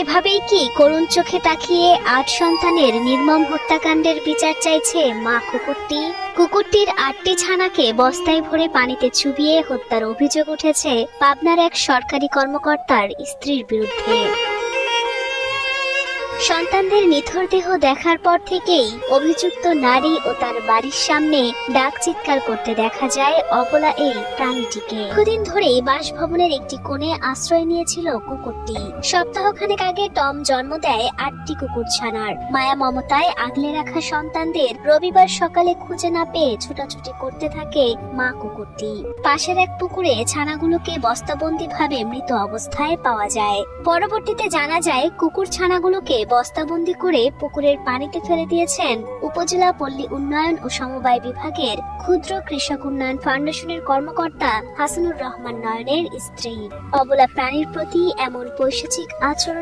এভাবেই কি করুণ চোখে তাকিয়ে আট সন্তানের নির্মম হত্যাকাণ্ডের বিচার চাইছে মা কুকুরটি? কুকুরটির আটটি ছানাকে বস্তায় ভরে পানিতে চুবিয়ে হত্যার অভিযোগ উঠেছে পাবনার এক সরকারি কর্মকর্তার স্ত্রীর বিরুদ্ধে। সন্তানদের নিথর দেহ দেখার পর থেকেই অভিযুক্ত নারী ও তার বাড়ির সামনে ডাক চিৎকার করতে দেখা যায় অবলা এই প্রাণীটিকে। কিছুদিন ধরেই বাসভবনের একটি কোণে আশ্রয় নিয়েছিল কুকুরটি। সপ্তাহখানেক আগে টম জন্ম দেয় আটটি কুকুর ছানার। মায়া মমতায় আগলে রাখা সন্তানদের রবিবার সকালে খুঁজে না পেয়ে ছুটাছুটি করতে থাকে মা কুকুরটি। পাশের এক পুকুরে ছানাগুলোকে বস্তাবন্দি ভাবে মৃত অবস্থায় পাওয়া যায়। পরবর্তীতে জানা যায়, কুকুর ছানাগুলোকে বস্তাবন্দি করে পুকুরের পানিতে ফেলে দিয়েছেন উপজেলা পল্লী উন্নয়ন ও সমবায় বিভাগের ক্ষুদ্র কৃষক উন্নয়ন ফাউন্ডেশনের কর্মকর্তা হাসানুর রহমান নয়নের স্ত্রী। অবলা প্রাণীর প্রতি এমন পৈশাচিক আচরণ